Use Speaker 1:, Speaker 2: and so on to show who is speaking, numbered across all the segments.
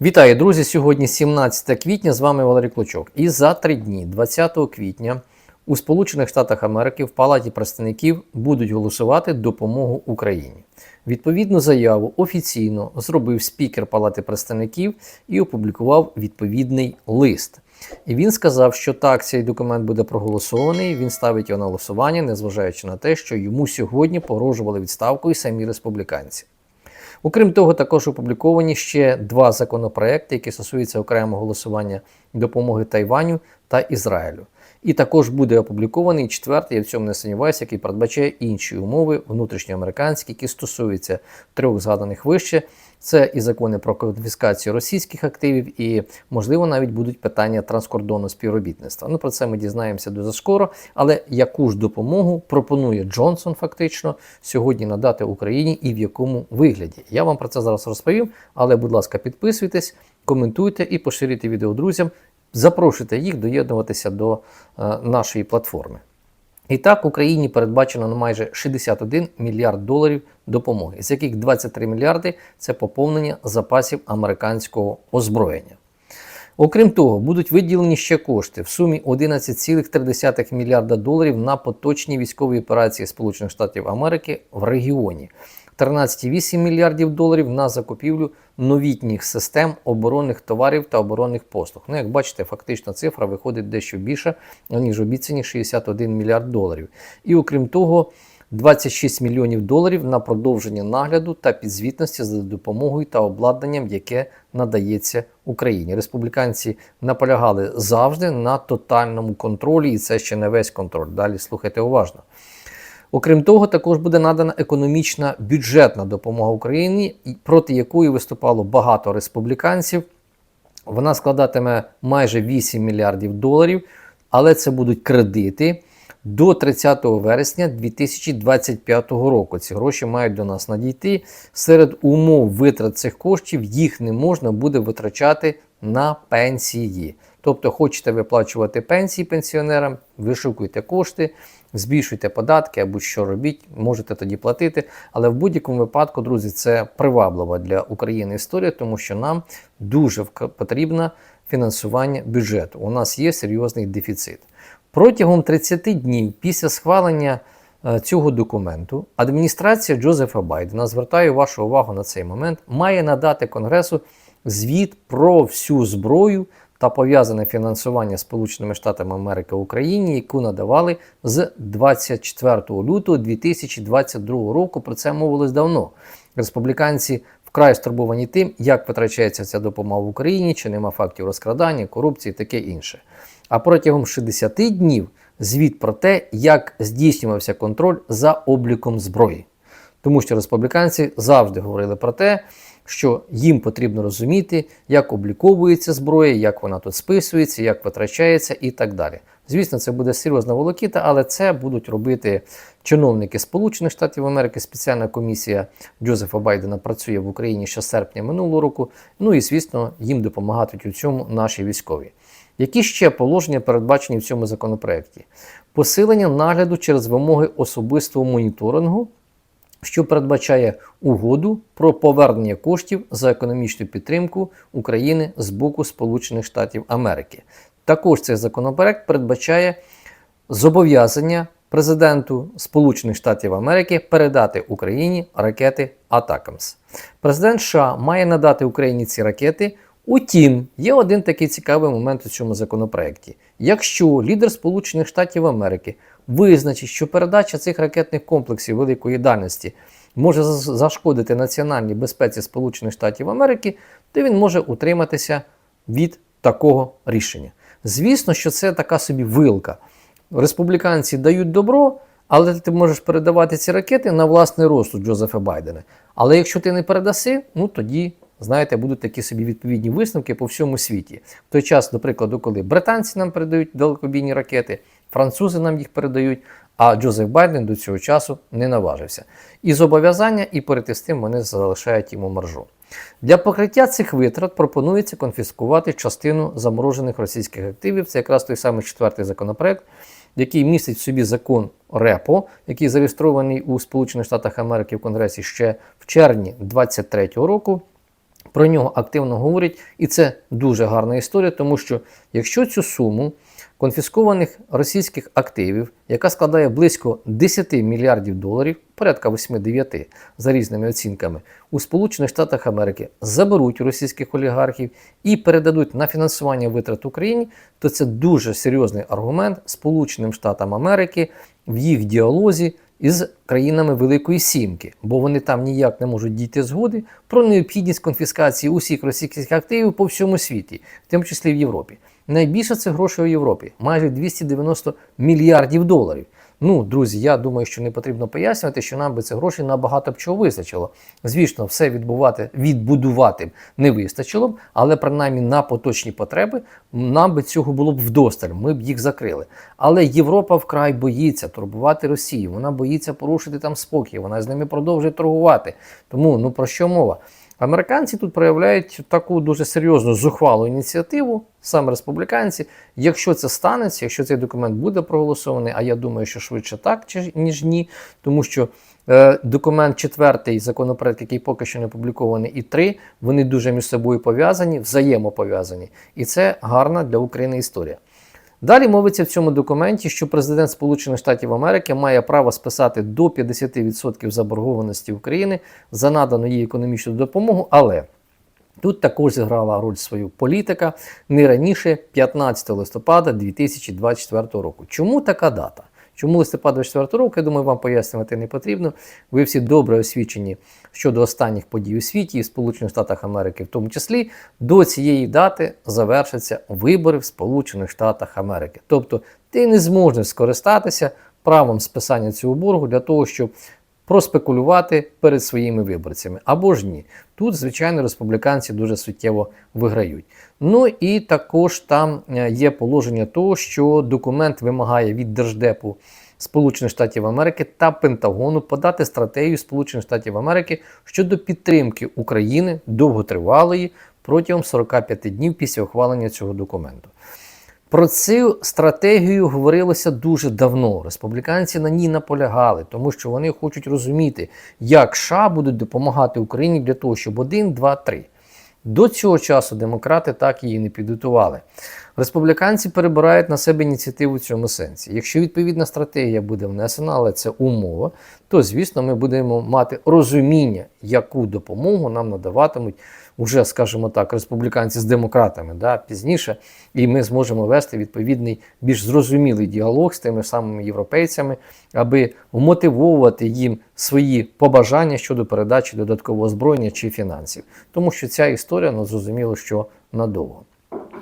Speaker 1: Вітаю, друзі! Сьогодні 17 квітня. З вами Валерій Клочок. І за три дні, 20 квітня, у Сполучених Штатах Америки в Палаті представників будуть голосувати допомогу Україні. Відповідну заяву офіційно зробив спікер Палати представників і опублікував відповідний лист. І він сказав, що так, цей документ буде проголосований. Він ставить його на голосування, незважаючи на те, що йому сьогодні погрожували відставкою самі республіканці. Окрім того, також опубліковані ще два законопроекти, які стосуються окремого голосування допомоги Тайваню та Ізраїлю. І також буде опублікований четвертий, я в цьому не сумніваюся, який передбачає інші умови внутрішньоамериканські, які стосуються трьох згаданих вище. Це і закони про конфіскацію російських активів, і, можливо, навіть будуть питання транскордонного співробітництва. Ну про це ми дізнаємося дуже скоро. Але яку ж допомогу пропонує Джонсон фактично сьогодні надати Україні і в якому вигляді? Я вам про це зараз розповім. Але, будь ласка, підписуйтесь, коментуйте і поширюйте відео друзям. Запрошуйте їх доєднуватися до е, нашої платформи. І так, Україні передбачено на майже 61 мільярд доларів допомоги, з яких 23 мільярди це поповнення запасів американського озброєння. Окрім того, будуть виділені ще кошти в сумі 11,3 мільярда доларів на поточні військові операції Сполучених Штатів Америки в регіоні. 13,8 мільярдів доларів на закупівлю новітніх систем оборонних товарів та оборонних послуг. Ну, як бачите, фактично цифра виходить дещо більше, ніж обіцяні 61 мільярд доларів. І окрім того, 26 мільйонів доларів на продовження нагляду та підзвітності за допомогою та обладнанням, яке надається Україні. Республіканці наполягали завжди на тотальному контролі, і це ще не весь контроль. Далі слухайте уважно. Окрім того, також буде надана економічна бюджетна допомога Україні, проти якої виступало багато республіканців. Вона складатиме майже 8 мільярдів доларів, але це будуть кредити до 30 вересня 2025 року. Ці гроші мають до нас надійти. Серед умов витрат цих коштів їх не можна буде витрачати на пенсії. Тобто, хочете виплачувати пенсії пенсіонерам, вишукуйте кошти, збільшуйте податки або що робіть, можете тоді платити. Але в будь-якому випадку, друзі, це приваблива для України історія, тому що нам дуже потрібно фінансування бюджету. У нас є серйозний дефіцит. Протягом 30 днів після схвалення е, цього документу адміністрація Джозефа Байдена, звертаю вашу увагу на цей момент, має надати Конгресу звіт про всю зброю та пов'язане фінансування Сполученими Штатами Америки Україні, яку надавали з 24 лютого 2022 року. Про це мовилось давно. Республіканці вкрай стурбовані тим, як витрачається ця допомога в Україні, чи нема фактів розкрадання, корупції, таке інше. А протягом 60 днів звіт про те, як здійснювався контроль за обліком зброї. Тому що республіканці завжди говорили про те, що їм потрібно розуміти, як обліковується зброя, як вона тут списується, як витрачається і так далі. Звісно, це буде серйозна волокіта, але це будуть робити чиновники Сполучених Штатів Америки. Спеціальна комісія Джозефа Байдена працює в Україні ще з серпня минулого року. Ну і звісно, їм допомагатимуть у цьому наші військові. Які ще положення передбачені в цьому законопроекті? Посилення нагляду через вимоги особистого моніторингу що передбачає угоду про повернення коштів за економічну підтримку України з боку Сполучених Штатів Америки. Також цей законопроект передбачає зобов'язання президенту Сполучених Штатів Америки передати Україні ракети Атакамс. Президент США має надати Україні ці ракети. Утім, є один такий цікавий момент у цьому законопроекті. Якщо лідер Сполучених Штатів Америки визначить, що передача цих ракетних комплексів великої дальності може зашкодити національній безпеці Сполучених Штатів Америки, то він може утриматися від такого рішення. Звісно, що це така собі вилка. Республіканці дають добро, але ти можеш передавати ці ракети на власний розсуд Джозефа Байдена. Але якщо ти не передаси, ну тоді. Знаєте, будуть такі собі відповідні висновки по всьому світі. В той час, до прикладу, коли британці нам передають далекобійні ракети, французи нам їх передають, а Джозеф Байден до цього часу не наважився. І зобов'язання, і перед тим вони залишають йому маржу. Для покриття цих витрат пропонується конфіскувати частину заморожених російських активів. Це якраз той самий четвертий законопроект, який містить в собі закон РЕПО, який зареєстрований у Сполучених Штатах Америки в Конгресі ще в червні 2023 року. Про нього активно говорять, і це дуже гарна історія, тому що якщо цю суму конфіскованих російських активів, яка складає близько 10 мільярдів доларів, порядка 8-9 за різними оцінками, у Сполучених Штатах Америки заберуть російських олігархів і передадуть на фінансування витрат Україні, то це дуже серйозний аргумент Сполученим Штатам Америки в їх діалозі із країнами Великої Сімки, бо вони там ніяк не можуть дійти згоди про необхідність конфіскації усіх російських активів по всьому світі, в тому числі в Європі. Найбільше це грошей у Європі, майже 290 мільярдів доларів. Ну, друзі, я думаю, що не потрібно пояснювати, що нам би це гроші набагато б чого вистачило. Звісно, все відбувати, відбудувати не вистачило б, але принаймні на поточні потреби нам би цього було б вдосталь, ми б їх закрили. Але Європа вкрай боїться турбувати Росію, вона боїться порушити там спокій, вона з ними продовжує торгувати. Тому ну про що мова? Американці тут проявляють таку дуже серйозну зухвалу ініціативу, саме республіканці. Якщо це станеться, якщо цей документ буде проголосований, а я думаю, що швидше так, ніж ні, тому що е, документ четвертий, законопроект, який поки що не опублікований, і три, вони дуже між собою пов'язані, взаємопов'язані. І це гарна для України історія. Далі мовиться в цьому документі, що президент Сполучених Штатів Америки має право списати до 50% заборгованості України за надану їй економічну допомогу, але тут також зіграла роль свою політика не раніше 15 листопада 2024 року. Чому така дата? Чому листопад 24 року, я думаю, вам пояснювати не потрібно. Ви всі добре освічені щодо останніх подій у світі і Сполучених Штатах Америки, в тому числі до цієї дати завершаться вибори в Сполучених Штатах Америки. Тобто ти не зможеш скористатися правом списання цього боргу для того, щоб проспекулювати перед своїми виборцями. Або ж ні. Тут, звичайно, республіканці дуже суттєво виграють. Ну і також там е, є положення того, що документ вимагає від Держдепу Сполучених Штатів Америки та Пентагону подати стратегію Сполучених Штатів Америки щодо підтримки України довготривалої протягом 45 днів після ухвалення цього документу. Про цю стратегію говорилося дуже давно. Республіканці на ній наполягали, тому що вони хочуть розуміти, як США будуть допомагати Україні для того, щоб один, два, три. До цього часу демократи так її не підготували. Республіканці перебирають на себе ініціативу в цьому сенсі. Якщо відповідна стратегія буде внесена, але це умова, то звісно ми будемо мати розуміння, яку допомогу нам надаватимуть уже, скажімо так, республіканці з демократами да, пізніше, і ми зможемо вести відповідний більш зрозумілий діалог з тими самими європейцями, аби вмотивовувати їм свої побажання щодо передачі додаткового озброєння чи фінансів. Тому що ця історія, ну зрозуміло, що надовго.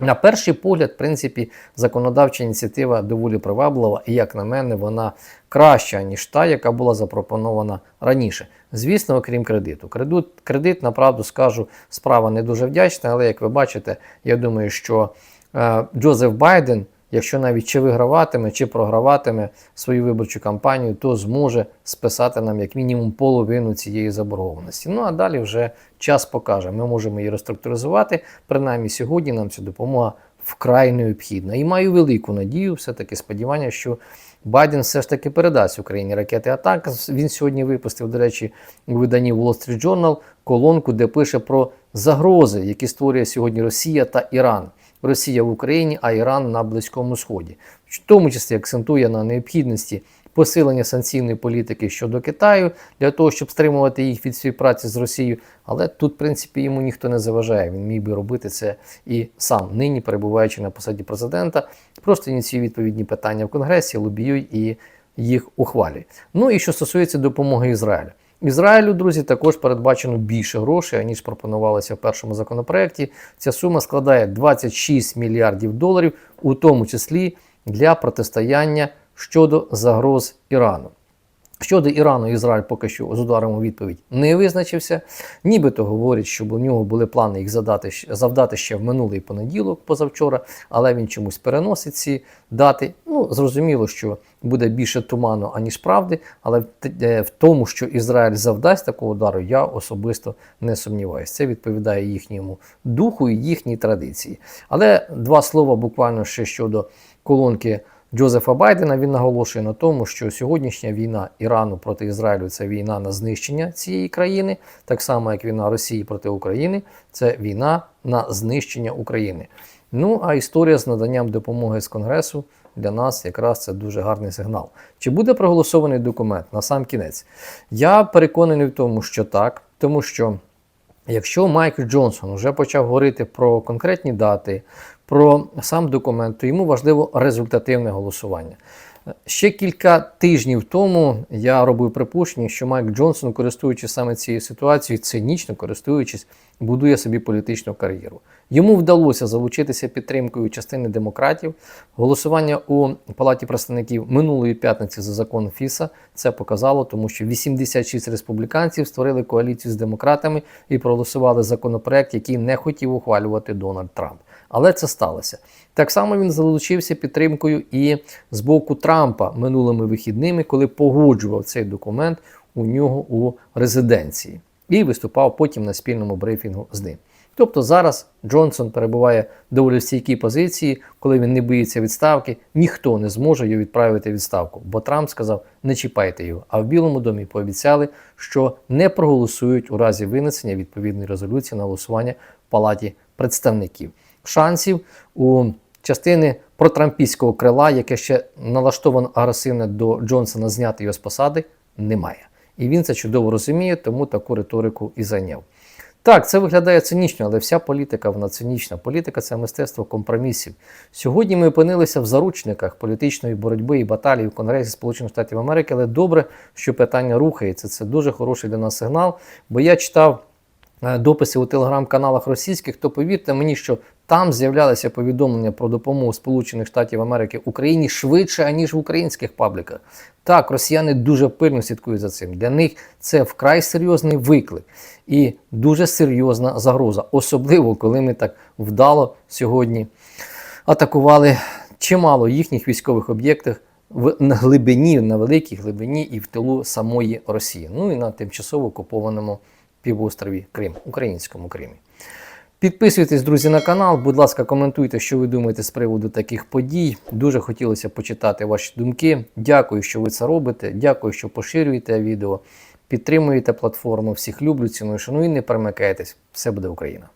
Speaker 1: На перший погляд, в принципі, законодавча ініціатива доволі приваблива, і, як на мене, вона краща, ніж та, яка була запропонована раніше. Звісно, окрім кредиту. Кредит, кредит, направду скажу, справа не дуже вдячна, але як ви бачите, я думаю, що е, Джозеф Байден, якщо навіть чи виграватиме, чи програватиме свою виборчу кампанію, то зможе списати нам як мінімум половину цієї заборгованості. Ну а далі вже час покаже. Ми можемо її реструктуризувати. Принаймні сьогодні нам ця допомога вкрай необхідна. І маю велику надію, все-таки сподівання, що Байден все ж таки передасть Україні ракети атак. Він сьогодні випустив, до речі, у виданні Wall Street Journal колонку, де пише про загрози, які створює сьогодні Росія та Іран. Росія в Україні, а Іран на Близькому Сході. В тому числі акцентує на необхідності посилення санкційної політики щодо Китаю для того, щоб стримувати їх від співпраці з Росією. Але тут, в принципі, йому ніхто не заважає. Він міг би робити це і сам, нині перебуваючи на посаді президента, просто ініціює відповідні питання в Конгресі, лобіює і їх ухвалює. Ну і що стосується допомоги Ізраїлю. Ізраїлю, друзі, також передбачено більше грошей, ніж пропонувалося в першому законопроекті. Ця сума складає 26 мільярдів доларів, у тому числі для протистояння щодо загроз Ірану. Щодо Ірану, Ізраїль поки що з ударом у відповідь не визначився. Нібито говорять, що у нього були плани їх задати, завдати ще в минулий понеділок, позавчора, але він чомусь переносить ці дати. Ну, зрозуміло, що буде більше туману, аніж правди, але в в тому, що Ізраїль завдасть такого удару, я особисто не сумніваюся. Це відповідає їхньому духу і їхній традиції. Але два слова буквально ще щодо колонки Джозефа Байдена він наголошує на тому, що сьогоднішня війна Ірану проти Ізраїлю це війна на знищення цієї країни, так само як війна Росії проти України, це війна на знищення України. Ну а історія з наданням допомоги з Конгресу для нас якраз це дуже гарний сигнал. Чи буде проголосований документ на сам кінець? Я переконаний в тому, що так, тому що. Якщо Майкл Джонсон вже почав говорити про конкретні дати, про сам документ, то йому важливо результативне голосування. Ще кілька тижнів тому я робив припущення, що Майк Джонсон, користуючись саме цією ситуацією, цинічно користуючись, будує собі політичну кар'єру. Йому вдалося залучитися підтримкою частини демократів. Голосування у Палаті представників минулої п'ятниці за закон ФІСа це показало, тому що 86 республіканців створили коаліцію з демократами і проголосували законопроект, який не хотів ухвалювати Дональд Трамп. Але це сталося. Так само він залучився підтримкою і з боку Трампа минулими вихідними, коли погоджував цей документ у нього у резиденції і виступав потім на спільному брифінгу з ним. Тобто зараз Джонсон перебуває доволі в стійкій позиції, коли він не боїться відставки, ніхто не зможе його відправити в відставку, бо Трамп сказав: не чіпайте його. А в Білому домі пообіцяли, що не проголосують у разі винесення відповідної резолюції на голосування в палаті представників. Шансів у частини протрампійського крила, яке ще налаштовано агресивно до Джонсона зняти його з посади, немає. І він це чудово розуміє, тому таку риторику і зайняв. Так, це виглядає цинічно, але вся політика вона цинічна. Політика це мистецтво компромісів. Сьогодні ми опинилися в заручниках політичної боротьби і баталії в Конгресі Сполучених Штатів Америки, але добре, що питання рухається. Це дуже хороший для нас сигнал. Бо я читав дописи у телеграм-каналах російських, то повірте мені, що там з'являлися повідомлення про допомогу Сполучених Штатів Америки Україні швидше, аніж в українських пабліках. Так, росіяни дуже пильно слідкують за цим. Для них це вкрай серйозний виклик і дуже серйозна загроза, особливо коли ми так вдало сьогодні атакували чимало їхніх військових об'єктів в на глибині, на великій глибині і в тилу самої Росії. Ну і на тимчасово окупованому півострові Крим, українському Кримі. Підписуйтесь, друзі, на канал. Будь ласка, коментуйте, що ви думаєте з приводу таких подій. Дуже хотілося почитати ваші думки. Дякую, що ви це робите. Дякую, що поширюєте відео, підтримуєте платформу. Всіх люблю, ціную, шаную і не перемикайтесь. Все буде Україна!